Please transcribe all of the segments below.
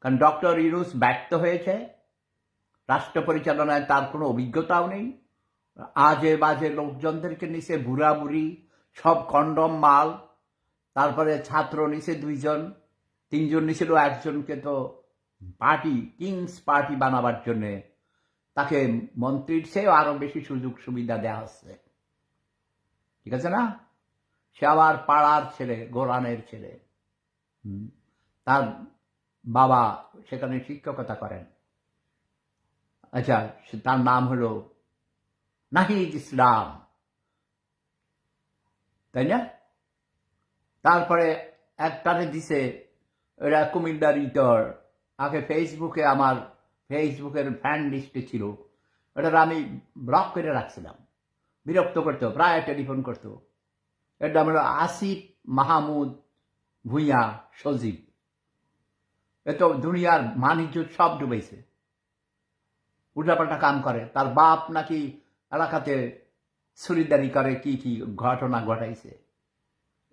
কারণ ডক্টর ইউনুস ব্যর্থ হয়েছে। রাষ্ট্র পরিচালনায় তার কোনো অভিজ্ঞতাও নেই। আজে বাজে লোকজনদেরকে নিচে বুড়া সব কন্ডম মাল, তারপরে ছাত্র নিচে দুইজন, তিনজন নিছিল একজনকে তো পার্টি, কিংস পার্টি বানাবার জন্যে। তাকে মন্ত্রীর চেয়েও আরও বেশি সুযোগ সুবিধা দেওয়া হচ্ছে। ঠিক আছে না? সে আবার পাড়ার ছেলে, গোরানের ছেলে। তার বাবা সেখানে শিক্ষকতা করেন। আচ্ছা তার নাম হলো নাহিদ ইসলাম। তাই না? তারপরে একটানে দিছে, এরা কুমিল্লার ইটর আগে ফেসবুকে, আমার ফেসবুকের ফ্যান লিস্টে ছিল। ওটা আমি ব্লক করে রাখছিলাম। বিরক্ত করতো, প্রায় টেলিফোন করতো। এর নাম হলো আসিফ মাহমুদ ভুঁইয়া সজীব। এ তো দুনিয়ার মানিজ্য সব ডুবেছে। উল্টাপাল্টা কাম করে। তার বাপ নাকি এলাকাতে ছুরিদারি করে কি কি ঘটনা ঘটাইছে।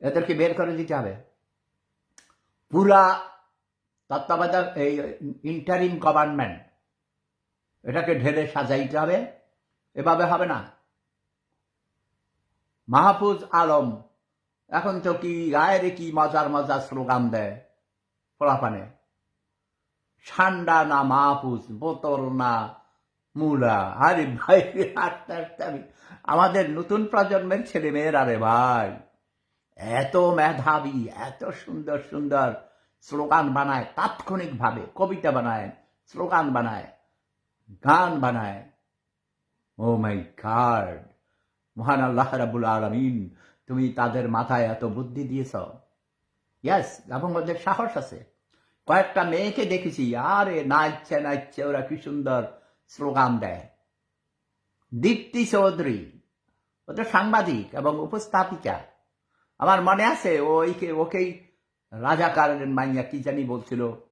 এদেরকে বের করে দিতে হবে। পুরা তত্ত্বাবধায়ক এই ইন্টারিম গভর্নমেন্ট এটাকে ঢেলে সাজাইতে হবে। এভাবে হবে না। মাহফুজ আলম, এখন তো কি গায়ের কি মজার মজার স্লোগান দেয় ফলাফানে? ঠান্ডা না মাহফুজ, বোতল না মুলা। আরে ভাই হাঁটতে হাঁটতে আমি, আমাদের নতুন প্রজন্মের ছেলে মেয়েরা রে ভাই, এত মেধাবী, এত সুন্দর সুন্দর স্লোগান বানায়, তাৎক্ষণিকভাবে কবিতা বানায়, স্লোগান বানায়, গান বানায়। ও মাই গড মহান আল্লাহ রাবুল আলমিন, তুমি তাদের মাথায় এত বুদ্ধি দিয়েছ? ইয়াস ওদের সাহস আছে। কয়েকটা মেয়েকে দেখেছি, আরে নাচছে নাচছে, ওরা কি সুন্দর স্লোগান দেয়। দীপ্তি চৌধুরী ওটা সাংবাদিক এবং উপস্থাপিকা। আমার মনে আছে, ওইকে, ওকেই রাজাকার মাইয়া কি জানি বলছিল।